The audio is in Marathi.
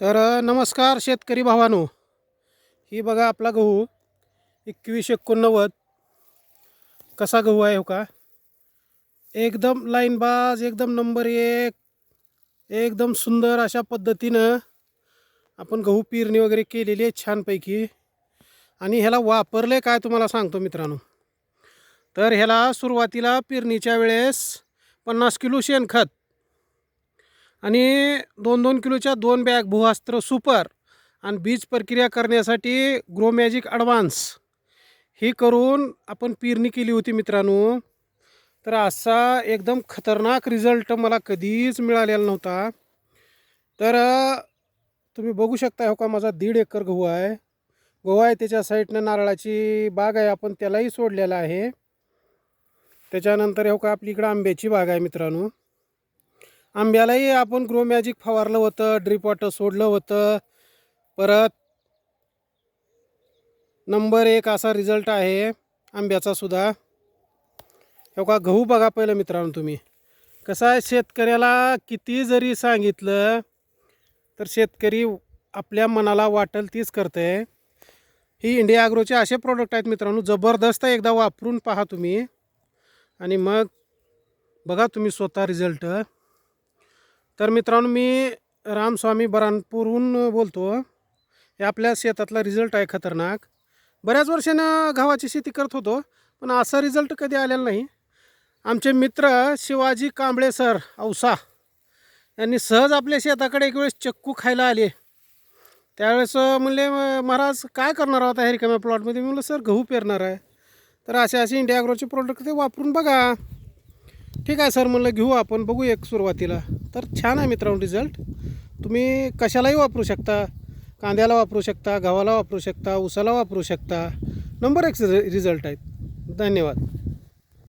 तर नमस्कार शेतकरी भावानो. ही बघा आपला गहू एकवीस एकोणनव्वद. कसा गहू आहे हो का? एकदम लाईनबाज एकदम नंबर एक. एकदम सुंदर अशा पद्धतीनं आपण गहू पेरणी वगैरे केलेली आहे छानपैकी. आणि ह्याला वापरले काय तुम्हाला सांगतो मित्रांनो. तर ह्याला सुरुवातीला पेरणीच्या वेळेस पन्नास किलो शेणखत आणि दोन दोन किलोच्या दोन बॅग भूअस्त्र सुपर आणि बीज प्रक्रिया करण्यासाठी ग्रो मॅजिक ॲडव्हान्स ही करून आपण पेरणी केली होती मित्रांनो. तर असा एकदम खतरनाक रिझल्ट मला कधीच मिळालेला नव्हता. तर तुम्ही बघू शकता हो का माझा दीड एकर गहू आहे. गहू आहे त्याच्या साईडनं नारळाची बाग आहे आपण त्यालाही सोडलेला आहे. त्याच्यानंतर हो का आपली इकडं आंब्याची बाग आहे मित्रांनो. आंब्यालाही आपण ग्रो मॅजिक फवारलं होतं ड्रीप वॉटर सोडलं होतं. परत नंबर एक असा रिझल्ट आहे आंब्याचा सुद्धा. हो का गहू बघा पहिलं मित्रांनो तुम्ही. कसं आहे शेतकऱ्याला किती जरी सांगितलं तर शेतकरी आपल्या मनाला वाटेल तीच करते ही इंडिया ॲग्रोचे असे प्रोडक्ट आहेत मित्रांनो जबरदस्त एकदा वापरून पहा तुम्ही. आणि मग बघा तुम्ही स्वतः रिझल्ट तर मित्रांनो मी रामस्वामी बरानपूरहून बोलतो. हे आपल्या शेतातला रिझल्ट आहे खतरनाक. बऱ्याच वर्षानं गव्हाची शेती करत होतो पण असा रिझल्ट कधी आलेला नाही. आमचे मित्र शिवाजी कांबळे सर औसा यांनी सहज आपल्या शेताकडे एक वेळेस चक्कू खायला आले. त्यावेळेस म्हणले "म- महाराज काय करणार आहोत ह्या रिकाम्या प्लॉटमध्ये मी म्हणलं सर गहू पेरणार आहे. तर असे असे इंडिया ॲग्रोचे प्रोडक्ट ते वापरून बघा. ठीक आहे सर. म्हणलं घेऊ आपण बघू एक सुरुवातीला. तर छान आहे मित्रांनो रिझल्ट तुम्ही कशालाही वापरू शकता. कांद्याला वापरू शकता गव्हाला वापरू शकता उसाला वापरू शकता. नंबर एक रिझल्ट आहेत. धन्यवाद.